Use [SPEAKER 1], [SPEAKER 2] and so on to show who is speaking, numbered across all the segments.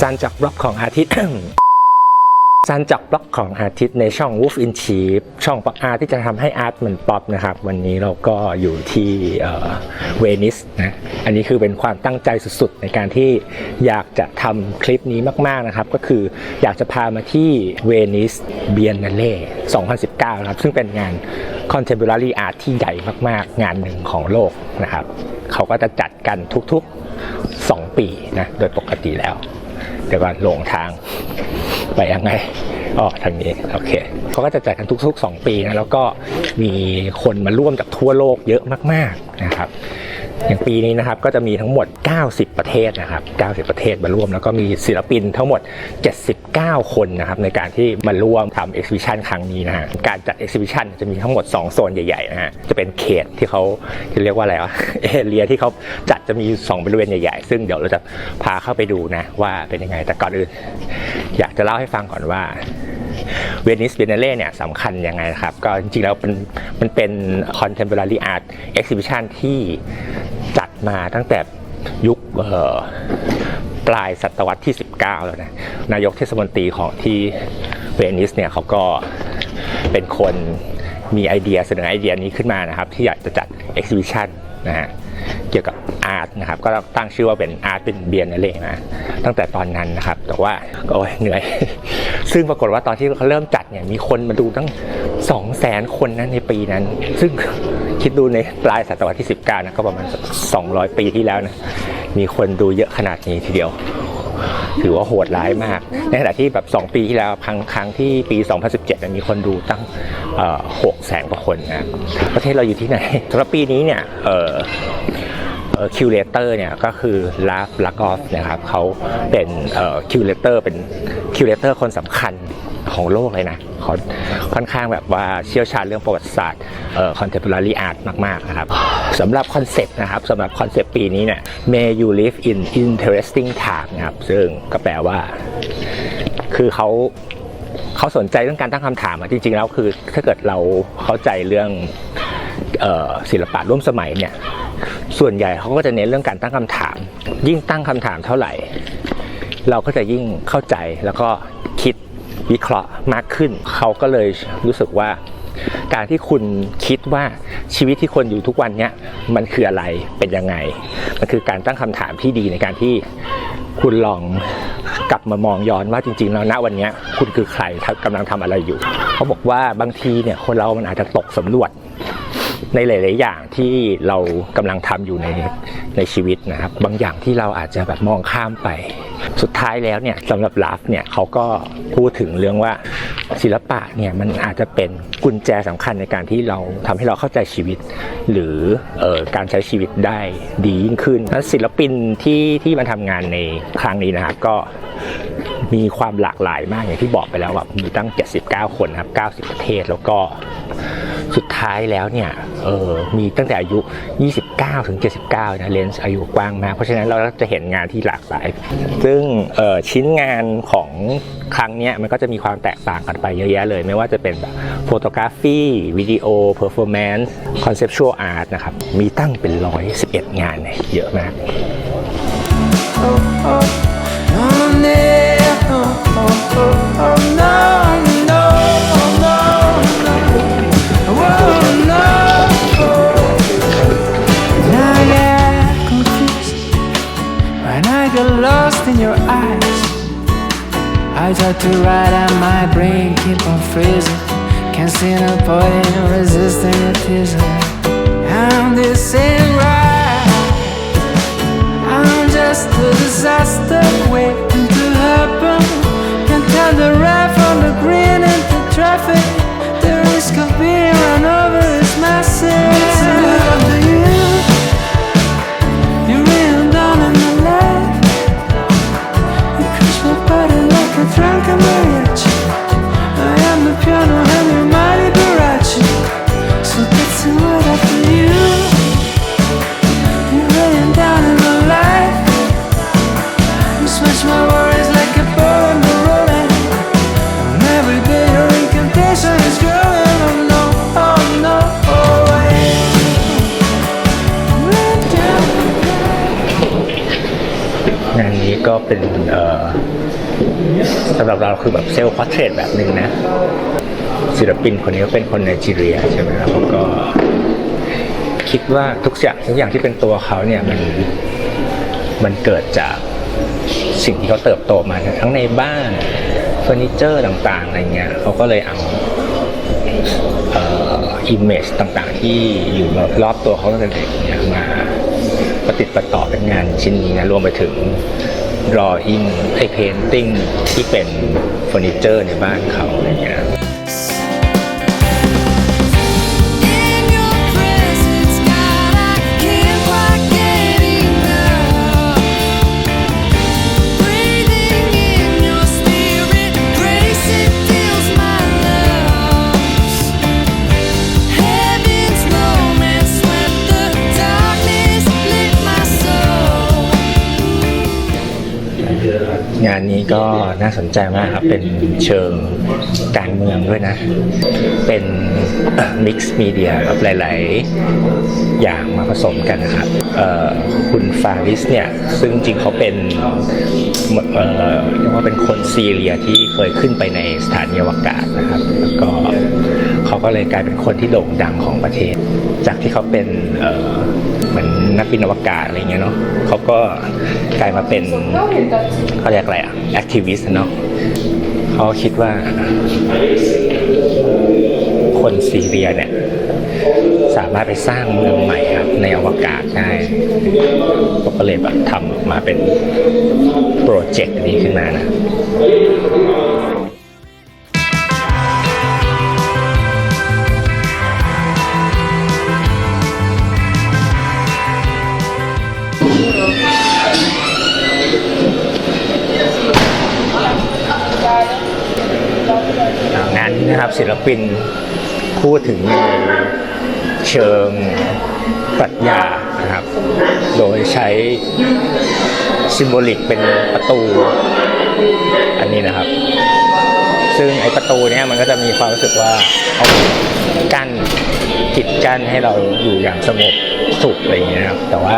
[SPEAKER 1] ซันจากบล็อกของอาทิตย์ซันจากบล็อกของอาทิตย์ในช่อง Wolf in Sheep ช่องปอปอาร์ที่จะทำให้อาร์ตมันป๊อปนะครับ วันนี้เราก็อยู่ที่เวนิสนะอันนี้คือเป็นความตั้งใจสุดๆ ในการที่อยากจะทำคลิปนี้มากๆนะครับ ก็คืออยากจะพามาที่เวนิสเบียนนาเล่2019 นะครับ ซึ่งเป็นงาน Contemporary Art ที่ใหญ่มากๆ งานหนึ่งของโลกนะครับ เขาก็จะจัดกันทุกๆ 2 ปีนะโดยปกติแล้ว เดี๋ยวก่อนหลงทางไปยังไงอ๋อทางนี้โอเคเขาก็จะจัดกันทุกๆ 2 ปีนะแล้วก็มีคนมาร่วมจากทั่วโลกเยอะมากๆนะครับ อย่างปีนี้นะครับก็จะมีทั้งหมด 90 ประเทศนะครับ 90 ประเทศมาร่วม แล้วก็มีศิลปินทั้งหมด9 คนนะครับในการที่มาร่วมทำเอ็กซิบิชันครั้งนี้นะฮะการจัดเอ็กซิบิชันจะมีทั้งหมด 2 โซนใหญ่ๆนะฮะจะเป็นเขตที่เขาที่เรียกว่าอะไรวะเอเรียที่เขาจัดจะมี 2 บริเวณใหญ่ๆ ซึ่งเดี๋ยวเราจะพาเข้าไปดูนะว่าเป็นยังไงแต่ก่อนอื่น อยากจะเล่าให้ฟังก่อนว่าเวนิสเบเนเล่เนี่ยสำคัญยังไงนะครับ ก็จริงๆแล้วเป็นมันเป็น contemporary art exhibition ที่จัดมาตั้งแต่ยุค ปลายศตวรรษที่ 19 แล้วนะนายกเทศมนตรีของที่เวนิสเนี่ยเขาก็เป็นคนมีไอเดียเสนอไอเดียนี้ขึ้นมานะครับ ที่อยากจะจัด exhibition นะฮะเกี่ยวกับอาร์ตนะครับ ก็ตั้งชื่อว่าเป็นอาร์ตเป็นเบียนนั่นเองนะตั้งแต่ตอนนั้นนะครับ แต่ว่าก็โอ้ยเหนื่อย ซึ่งปรากฏว่าตอนที่เขาเริ่มจัดเนี่ยมีคนมาดูตั้ง 2 0 0แสนคนนะในปีนั้น ซึ่งคิดดูในปลายศตวรรษที่ 19นะก็ประมาณ 200 ปีที่แล้วนะ มีคนดูเยอะขนาดนี้ทีเดียว ถือว่าโหดร้ายมาก ในขณะที่แบบ 2 ปีที่แล้วครั้งครั้งที่ปี 2017 มีคนดูตั้งหกแสนกว่าคนนะประเทศเราอยู่ที่ไหนสำหรับปีนี้เนี่ยเอ่อคิวเลเตอร์เนี่ยก็คือลาฟลากอฟนะครับเขาเป็นคิวเลเตอร์เป็นคิวเลเตอร์คนสำคัญ ของโลกเลยนะเขาค่อนข้างแบบว่าเชี่ยวชาญเรื่องประวัติศาสตร์เอ่อ contemporary art มาก ๆ นะครับสำหรับคอนเซปต์นะครับสำหรับคอนเซปต์ปีนี้เนี่ย May you live in interesting time นะครับ ซึ่งก็แปลว่า คือเขาเขาสนใจเรื่องการตั้งคำถามอะจริง ๆ แล้วคือถ้าเกิดเราเข้าใจเรื่องออศิลปะร่วมสมัยเนี่ย ส่วนใหญ่เขาก็จะเน้นเรื่องการตั้งคำถาม ยิ่งตั้งคำถามเท่าไหร่ เราก็จะยิ่งเข้าใจแล้วก็ วิเคราะห์มากขึ้น เขาก็เลยรู้สึกว่า การที่คุณคิดว่าชีวิตที่คนอยู่ทุกวันเนี้ยมันคืออะไรเป็นยังไง มันคือการตั้งคำถามที่ดีในการที่คุณลองกลับมามองย้อนว่าจริงๆแล้วณวันนี้คุณคือใครกำลังทำอะไรอยู่ เขาบอกว่าบางทีเนี่ยคนเรามันอาจจะตกสำรวจในหลาย ๆ อย่างที่เรากำลังทำอยู่ในในชีวิตนะครับ บางอย่างที่เราอาจจะแบบมองข้ามไป สุดท้ายแล้วเนี่ยสำหรับลาฟเนี่ยเขาก็พูดถึงเรื่องว่าศิลปะเนี่ยมันอาจจะเป็นกุญแจสำคัญในการที่เราทำให้เราเข้าใจชีวิต หรือออการใช้ชีวิตได้ดียิ่งขึ้นแล้วศิลปินที่ที่มาทำงานในครั้งนี้นะครับก็มีความหลากหลายมากอย่างที่บอกไปแล้วแบบมีตั้ง 79 คนนะครับ 90 ประเทศแล้วก็สุดท้ายแล้วเนี่ยออมีตั้งแต่อายุ 29 ถึง 79 นะเลนส์อายุกว้างมาก เพราะฉะนั้นเราจะเห็นงานที่หลากหลาย ซึ่งชิ้นงานของครั้งนี้มันก็จะมีความแตกต่างกันไปเยอะแยะเลย ไม่ว่าจะเป็นแบบโฟโตกราฟีวิดีโอเพอร์ฟอร์แมนซ์คอนเซปชวลอาร์ตนะครับ มีตั้งเป็น111งานเลยเยอะมาก
[SPEAKER 2] Oh, no, oh, oh, oh, no, no, I to write out my brain, keep on freezing. Can't see no point in resisting your teasing. I'm this ain't right. I'm just a disaster waiting to happen. Can't tell the red from the green into traffic. I am the A ja na piano Henry Mari So that's what you You're laying down in my life. You smash my worries like a ball in the rolling. And every day your incantation is growing. Oh no, oh no, oh I งานนี้
[SPEAKER 1] ก็เป็นเอ่อ หรับเราคือแบบเซลล์พอร์เทรตแบบหนึ่งนะ ศิลปินคนนี้ก็เป็นคนไนจีเรียใช่ไหมครับแล้วก็ คิดว่าทุกอย่างทุกอย่างที่เป็นตัวเขาเนี่ยมันมันเกิดจากสิ่งที่เขาเติบโตมาทั้งในบ้านเฟอร์นิเจอร์ต่างๆอะไรเงี้ยเขาก็เลยเอาเอ่ออิมเมจต่างๆ ที่อยู่รอบตัวเขาตั้งแต่เด็กเนี่ยมาประติดประต่อเป็นงานชิ้นนี้นะรวมไปถึง รออิงไอเพนติ้งที่เป็นเฟอร์นิเจอร์ในบ้านเขาอะไรเงี้ยานนี้ก็น่าสนใจมากครับ เป็นเชิงการเมืองด้วยนะ เป็นมิกซ์มีเดียแบบหลาย ๆ อย่างมาผสมกันนะครับ คุณฟาริสเนี่ย ซึ่งจริงเขาเป็นเรียกว่าเป็นคนซีเรียที่เคยขึ้นไปในสถานีอวกาศนะครับแล้วก็เขาก็เลยกลายเป็นคนที่โด่งดังของประเทศ จากที่เขาเป็นเอ่อเหมือนนักบินอวกาศอะไรเงี้ยเนาะเขาก็กลายมาเป็นเขาเรียกอะไรอะแอคทิวิสต์เนาะเขาคิดว่าคนซีเรียเนี่ย สามารถไปสร้างเมืองใหม่ครับในอวกาศได้ก็เลยแบบทำออกมาเป็นโปรเจกต์นี้ขึ้นมานะงานนี้นะครับศิลปินพูดถึง เชิงปรัชญานะครับ โดยใช้ซิมโบลิกเป็นประตู อันนี้นะครับ ซึ่งไอ้ประตูเนี้ยมันก็จะมีความรู้สึกว่าเอากั้นกิดกั้นให้เราอยู่อย่างสงบสุขอะไรอย่างเงี้ยนะครับ แต่ว่า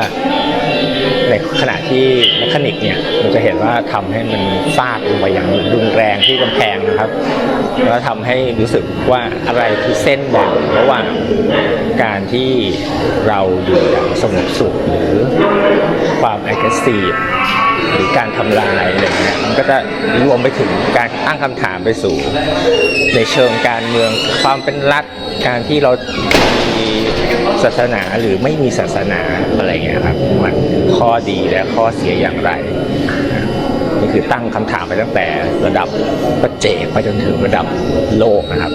[SPEAKER 1] ในขณะที่แมคานิกเนี่ยเราจะเห็นว่าทำให้มันฟาดลงไปอย่างรุนแรงที่กำแพงนะครับแล้วทำให้รู้สึกว่าอะไรคือเส้นแบ่งระหว่างการที่เราอยู่อย่างสงบสุขหรือความ aggressive หรือการทำลายอะไรเงี้ยมันก็จะรวมไปถึงการตั้งคำถามไปสู่ ในเชิงการเมืองความเป็นรัฐการที่เรามี ศาสนาหรือไม่มีศาสนาอะไรเงี้ยครับมันข้อดีและข้อเสียอย่างไรนี่คือตั้งคำถามไปตั้งแต่ระดับประเจกไปจนถึงระดับโลกนะครับ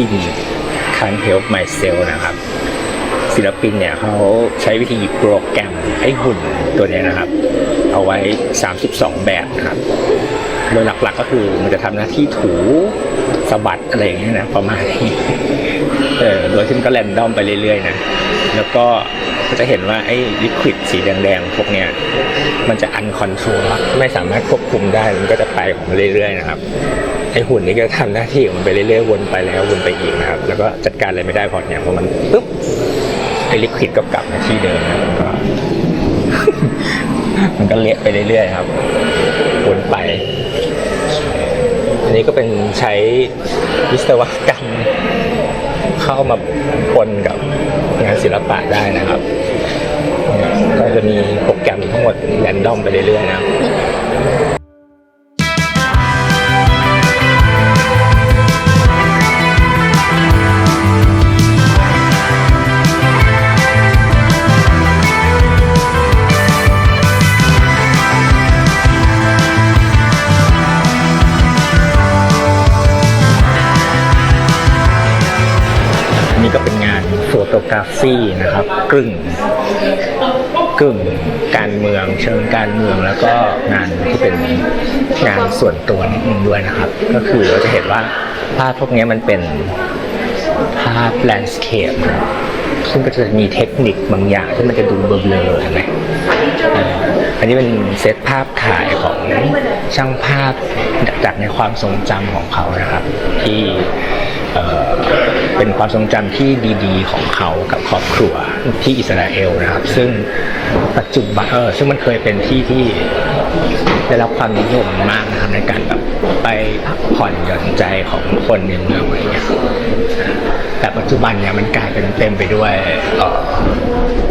[SPEAKER 1] In Can't Help Myself นะครับ ศิลปินเนี่ยเขาใช้วิธีโปรแกรมไอ้หุ่นตัวนี้นะครับ เอาไว้ 32 แบบนะครับ โดยหลักๆก็คือมันจะทำหน้าที่ถูสะบัดอะไรอย่างเงี้ยนะประมาณนี้เออโดยที่มันก็แรนดอมไปเรื่อยๆนะ แล้วก็ก็จะเห็นว่าไอ้ลิควิดสีแดงๆพวกเนี้ยมันจะอันคอนโทรลไม่สามารถควบคุมได้มันก็จะไปของมันเรื่อยๆนะครับ ไอ้หุ่นนี้ก็ทำหน้าที่ของมันไปเรื่อยๆวนไปแล้ววนไปอีกนะครับ แล้วก็จัดการอะไรไม่ได้พอเนี่ยพอมันปุ๊บไอ้ลิควิดก็กลับมาที่เดิมนะมันก็มันก็เละไปเรื่อยๆครับวนไป อันนี้ก็เป็นใช้วิศวกรรมเข้ามาปนกับงานศิลปะได้นะครับก็จะมีโปรแกรมทั้งหมดแรนดอมไปเรื่อยๆนะครับ กราฟี่นะครับกึ่งกึ่งการเมืองเชิงการเมืองแล้วก็งานที่เป็นงานส่วนตัวนิดนึงด้วยนะครับ ก็คือเราจะเห็นว่าภาพพวกนี้มันเป็นภาพแลนด์สเคปครับซึ่งก็จะมีเทคนิคบางอย่างที่มันจะดูเบลอๆเห็นไหมอันนี้เป็นเซตภาพถ่ายของช่างภาพจากในความทรงจำของเขานะครับ ที่ เป็นความทรงจำที่ดีๆ ของเขากับครอบครัวที่อิสราเอลนะครับ ซึ่งปัจจุบันเออซึ่งมันเคยเป็นที่ที่ได้รับความนิยมมากนะครับในการแบบไปพักผ่อนหย่อนใจของคนในเมืองอะไรเงี้ยแต่ปัจจุบันเนี่ยมันกลายเป็นเต็มไปด้วย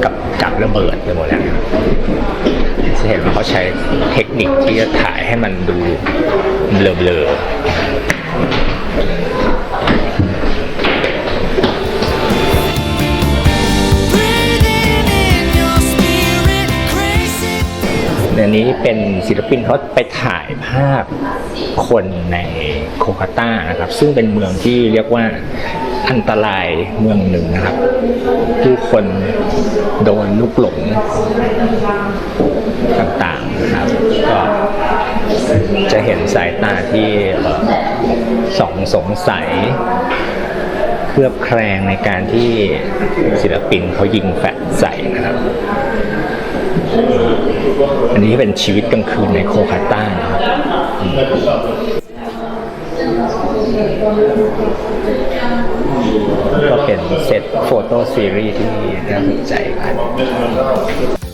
[SPEAKER 1] กับกับระเบิดไปหมดแล้วจะเห็นว่าเขาใช้เทคนิคที่จะถ่ายให้มันดูเบลอๆ อันนี้เป็นศิลปินเขาไปถ่ายภาพคนในโคคาตานะครับ ซึ่งเป็นเมืองที่เรียกว่าอันตรายเมืองหนึ่งนะครับ ผู้คนโดนลุกหลงต่างๆนะครับ ก็จะเห็นสายตาที่สองสงสัยเคลือบแคลงในการที่ศิลปินเขายิงแฟลชใส่นะครับ อันนี้เป็นชีวิตกลางคืนในโคคาต้านะครับก็เป็นเซตโฟโต้ซีรีส์ที่น่าสนใจครับ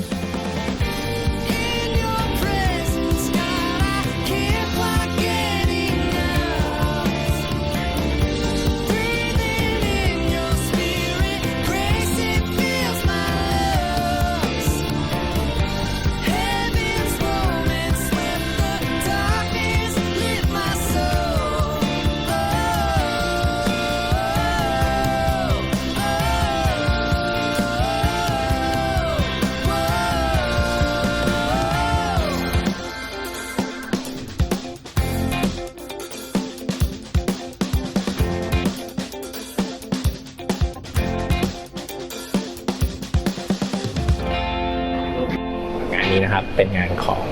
[SPEAKER 1] นะครับเป็นงานของ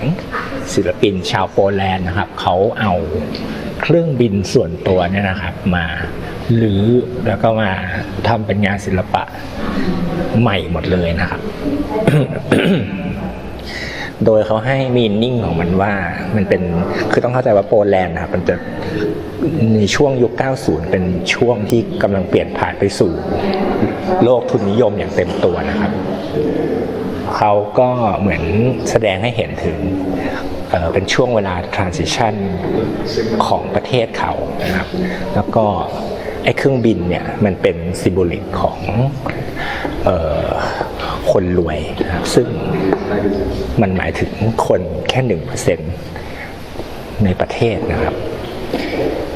[SPEAKER 1] ศิลปินชาวโปแลนด์นะครับเขาเอาเครื่องบินส่วนตัวเนี่ยนะครับมาลื้อแล้วก็มาทำเป็นงานศิลปะใหม่หมดเลยนะครับ โดยเขาให้มีนิ่งของมันว่ามันเป็นคือต้องเข้าใจว่าโปแลนด์นะครับมันจะในช่วงยุค 90 เป็นช่วงที่กำลังเปลี่ยนผ่านไปสู่โลกทุนนิยมอย่างเต็มตัวนะครับ เขาก็เหมือนแสดงให้เห็นถึงเเป็นช่วงเวลา transition ของประเทศเขานะครับ แล้วก็ไอ้เครื่องบินเนี่ยมันเป็นซิมโบลิกของออคนรวยนะซึ่งมันหมายถึงคนแค่หนึ่งเปอร์เซ็นต์ในประเทศนะครับ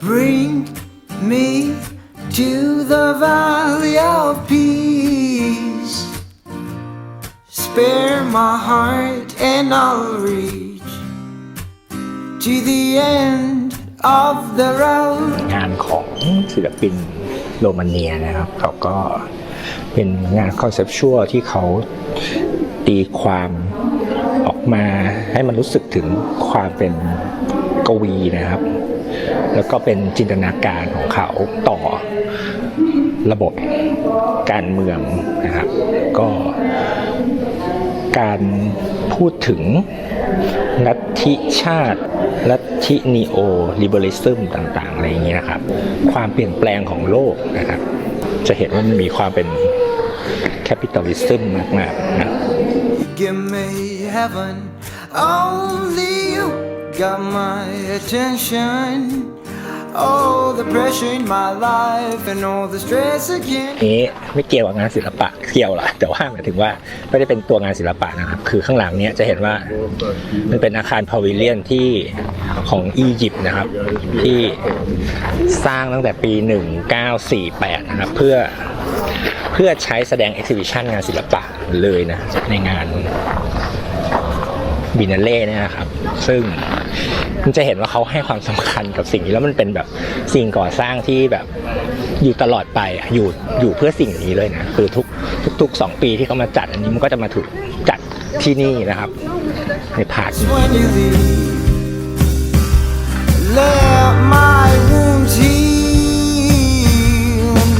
[SPEAKER 2] Bring me to the valley of peace. Spare my heart and I'll reach to the end of the road.
[SPEAKER 1] งานของศิลปินโรมาเนียนะครับเขาก็เป็นงานคอนเซปชวลที่เขาตีความออกมาให้มันรู้สึกถึงความเป็นกวีนะครับ แล้วก็เป็นจินตนาการของเขาต่อระบบการเมืองนะครับ ก็ การพูดถึงลัทธิชาติลัทธินีโอลิเบอริซึมต่าง ๆ อะไรอย่างเงี้ยนะครับ ความเปลี่ยนแปลงของโลกนะครับ จะเห็นว่ามันมีความเป็นแคปิตอลิซึมมากๆนะ
[SPEAKER 2] Give me heaven, only you got my attention. Oh, the pressure in my life and all the stress again.
[SPEAKER 1] นี้ไม่เกี่ยวกับงานศิลปะเกี่ยวหละแต่ว่าหมายถึงว่าไม่ได้เป็นตัวงานศิลปะนะครับ คือข้างหลังเนี้ยจะเห็นว่ามันเป็นอาคารพาวิเลียนที่ของอียิปต์นะครับ ที่สร้างตั้งแต่ปี 1948 นะครับ เพื่อเพื่อใช้แสดงเอ็กซิบิชันงานศิลปะเลยนะ ในงานบินาเล่เนี่ยนะครับ ซึ่ง มันจะเห็นว่าเขาให้ความสำคัญกับสิ่งนี้แล้วมันเป็นแบบสิ่งก่อสร้างที่แบบอยู่ตลอดไปอยู่อยู่เพื่อสิ่งนี้เลยนะคือทุกทุกๆสองปีที่เขามาจัดอันนี้มันก็จะมาถูกจัดที่นี่นะครับ ในพาร์ทนี้
[SPEAKER 2] Let my wounds heal.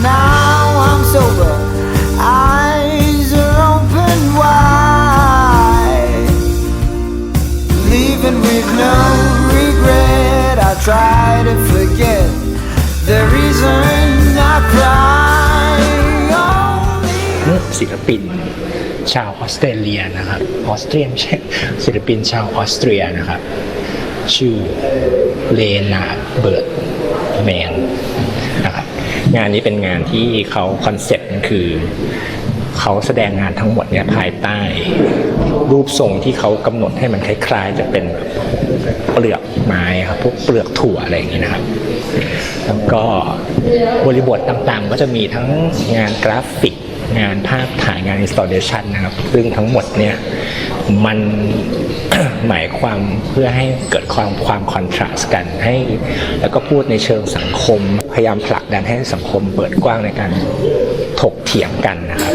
[SPEAKER 2] Now I'm sober, eyes are open wide. Leaving with no try to forget the reason I cry.
[SPEAKER 1] ศิลปินชาวออสเตรเลียนะครับ ออสเตรียนไม่ใช่ศิลปินชาวออสเตรียนะครับ ชื่อเลนาเบิร์ดแมนนะครับงานนี้เป็นงานที่เขาคอนเซ็ปต์คือเขาแสดงงานทั้งหมดเนี่ยภายใต้ รูปทรงที่เขากำหนดให้มันคล้ายๆ จะเป็นแบบ เปลือกไม้ครับพวกเปลือกถั่วอะไรอย่างนี้นะครับ แล้วก็บริบทต่างๆ ก็จะมีทั้งงานกราฟิก งานภาพถ่ายงาน installation นะครับ ซึ่งทั้งหมดเนี่ยมันหมายความเพื่อให้เกิดความความคอนทราสต์กันให้ แล้วก็พูดในเชิงสังคม พยายามผลักดันให้สังคมเปิดกว้างในการถกเถียงกันนะครับ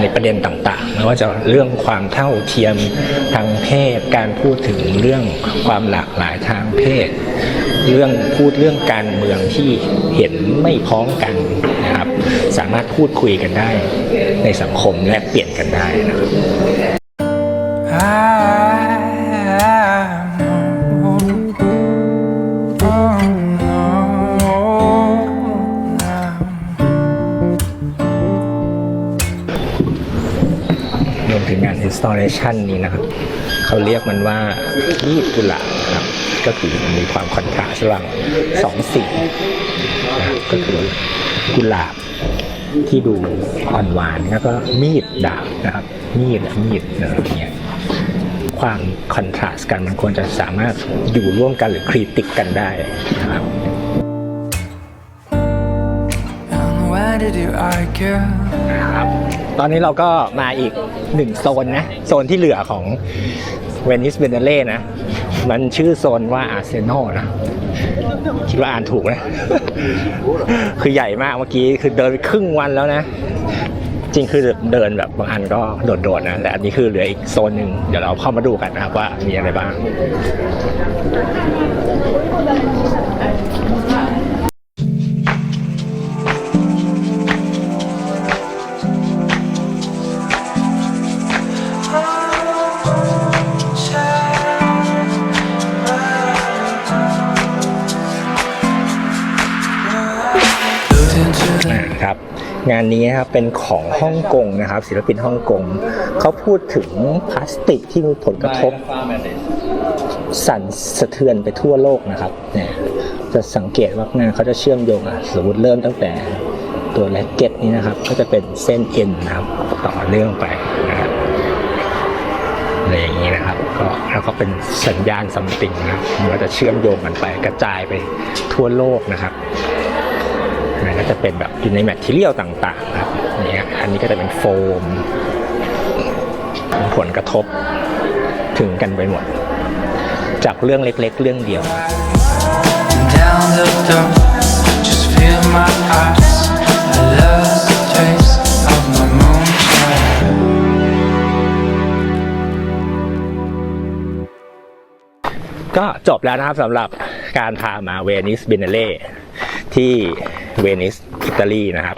[SPEAKER 1] ในประเด็นต่างๆไม่ว่าจะเรื่องความเท่าเทียมทางเพศ การพูดถึงเรื่องความหลากหลายทางเพศ เรื่องพูดเรื่องการเมืองที่เห็นไม่พ้องกันนะครับ สามารถพูดคุยกันได้ในสังคมและเปลี่ยนกันได้นะครับ installation นี้นะครับ เขาเรียกมันว่ามีดกุหลาบนะครับ ก็คือมันมีความคอนทราสต์ระหว่างสองสีนะก็คือกุหลาบที่ดูอ่อนหวานแล้วก็มีดดาบนะครับ มีดมีดอะไรเงี้ยความคอนทราสต์กันมันควรจะสามารถอยู่ร่วมกันหรือคริติกกันได้นะครับ ครับตอนนี้เราก็มาอีกหนึ่งโซนนะ โซนที่เหลือของเวนิสเบเนเล่นะ มันชื่อโซนว่าอาร์เซนอลนะ คิดว่าอ่านถูกนะ คือใหญ่มากเมื่อกี้คือเดินไปครึ่งวันแล้วนะ จริงคือเดินแบบบางอันก็โดดๆนะ แต่อันนี้คือเหลืออีกโซนหนึ่งเดี๋ยวเราเข้ามาดูกันนะครับว่ามีอะไรบ้างานนี้นะครับเป็นของฮ่องกงนะครับ ศิลปินฮ่องกงเขาพูดถึงพลาสติกที่มีผลกระทบ สั่นสะเทือนไปทั่วโลกนะครับเนี่ยจะสังเกตว่างานเขาจะเชื่อมโยงอะสมมติเริ่มตั้งแต่ตัวแร็กเก็ตนี้นะครับ ก็จะเป็นเส้นเอ็นนะครับ ต่อเนื่องไปนะครับอะไรอย่างนี้นะครับ ก็แล้วก็เป็นสัญญาณซัมติงนะครับมันก็จะเชื่อมโยงกันไปกระจายไปทั่วโลกนะครับ มันก็จะเป็นแบบอยู่ในแมทเทียลต่างๆนะครับเนี่ยอันนี้ก็จะเป็นโฟมมีผลกระทบถึงกันไปหมด จากเรื่องเล็กๆ เรื่องเดียว
[SPEAKER 2] down the door. Just feel my eyes. I lost the taste of my moonshine.
[SPEAKER 1] ก็จบแล้วนะครับสำหรับการพามาเวนิสบินเนเล่ที่ เวนิสอิตาลีนะครับ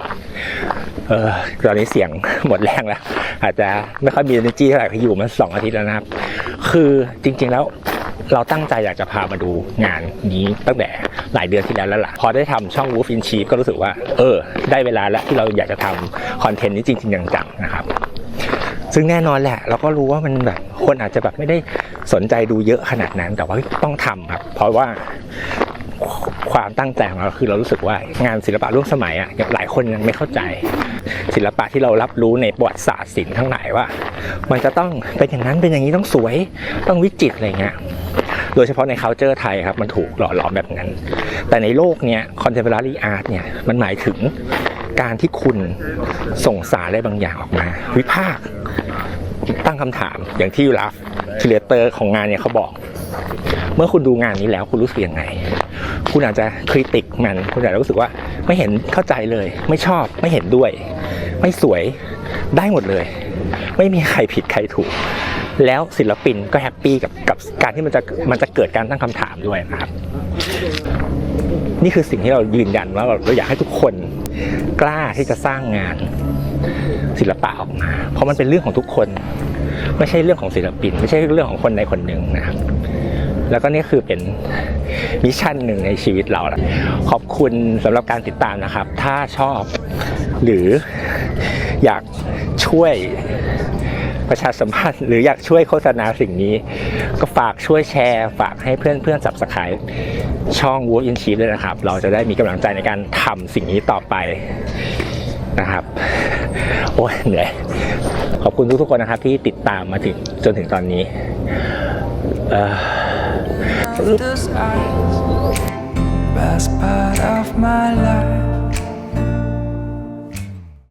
[SPEAKER 1] เออตอนนี้เสียงหมดแรงแล้ว อาจจะไม่ค่อยมี energy เท่าไหร่เพราอยู่มาสองอาทิตย์แล้วนะครับ คือจริง ๆแล้วเราตั้งใจอยากจะพามาดูงานนี้ตั้งแต่หลายเดือนที่แล้วแล้วล่ะ พอได้ทำช่อง Wolf in Chief ก็รู้สึกว่า เออ ได้เวลาแล้วที่เราอยากจะทำคอนเทนต์นี้จริงๆจังๆนะครับ ซึ่งแน่นอนแหละ เราก็รู้ว่ามันแบบคนอาจจะแบบไม่ได้สนใจดูเยอะขนาดนั้น แต่ว่าต้องทำครับ เพราะว่า ความตั้งใจของเราคือเรารู้สึกว่างานศิลปะร่วมสมัยอะหลายคนยังไม่เข้าใจ ศิลปะที่เรารับรู้ในประวัติศาสตร์ศิลป์ทั้งหลายว่า มันจะต้องเป็นอย่างนั้นเป็นอย่างนี้ต้องสวยต้องวิจิตรอะไรเงี้ยโดยเฉพาะใน c u เจอร์ไทยครับมันถูกหล่อหลอมแบบนั้น แต่ในโลกเนี้ย contemporary art เนี่ยมันหมายถึงการที่คุณส่งสารอะไรบางอย่างออกมา วิพากษ์ตั้งคำถามอย่างที่ยูราฟคิเลเตอร์ของงานเนี่ยเขาบอก เมื่อคุณดูงานนี้แล้วคุณรู้สึกยังไง คุณอาจจะคริติกมัน คุณอาจจะรู้สึกว่าไม่เห็นเข้าใจเลย ไม่ชอบไม่เห็นด้วย ไม่สวยได้หมดเลย ไม่มีใครผิดใครถูก แล้วศิลปินก็แฮปปี้กับกับการที่มันจะมันจะเกิดการตั้งคำถามด้วยนะครับ นี่คือสิ่งที่เรายืนยันว่าเราอยากให้ทุกคนกล้าที่จะสร้างงานศิลปะออกมา เพราะมันเป็นเรื่องของทุกคน ไม่ใช่เรื่องของศิลปิน ไม่ใช่เรื่องของคนใดคนหนึ่งนะครับ แล้วก็นี่คือเป็นมิชชั่นหนึ่งในชีวิตเราละขอบคุณสำหรับการติดตามนะครับ ถ้าชอบหรืออยากช่วยประชาสัมพันธ์หรืออยากช่วยโฆษณาสิ่งนี้ ก็ฝากช่วยแชร์ ฝากให้เพื่อนเพื่อนสับสกายช่อง w o r k in Chief ด้วยนะครับ เราจะได้มีกำลังใจในการทำสิ่งนี้ต่อไปนะครับ โอ้ยเหนื่อยขอบคุณทุกๆคนนะครับที่ติดตามมาถึงจนถึงตอนนี้
[SPEAKER 2] those eyes. Best part of my life.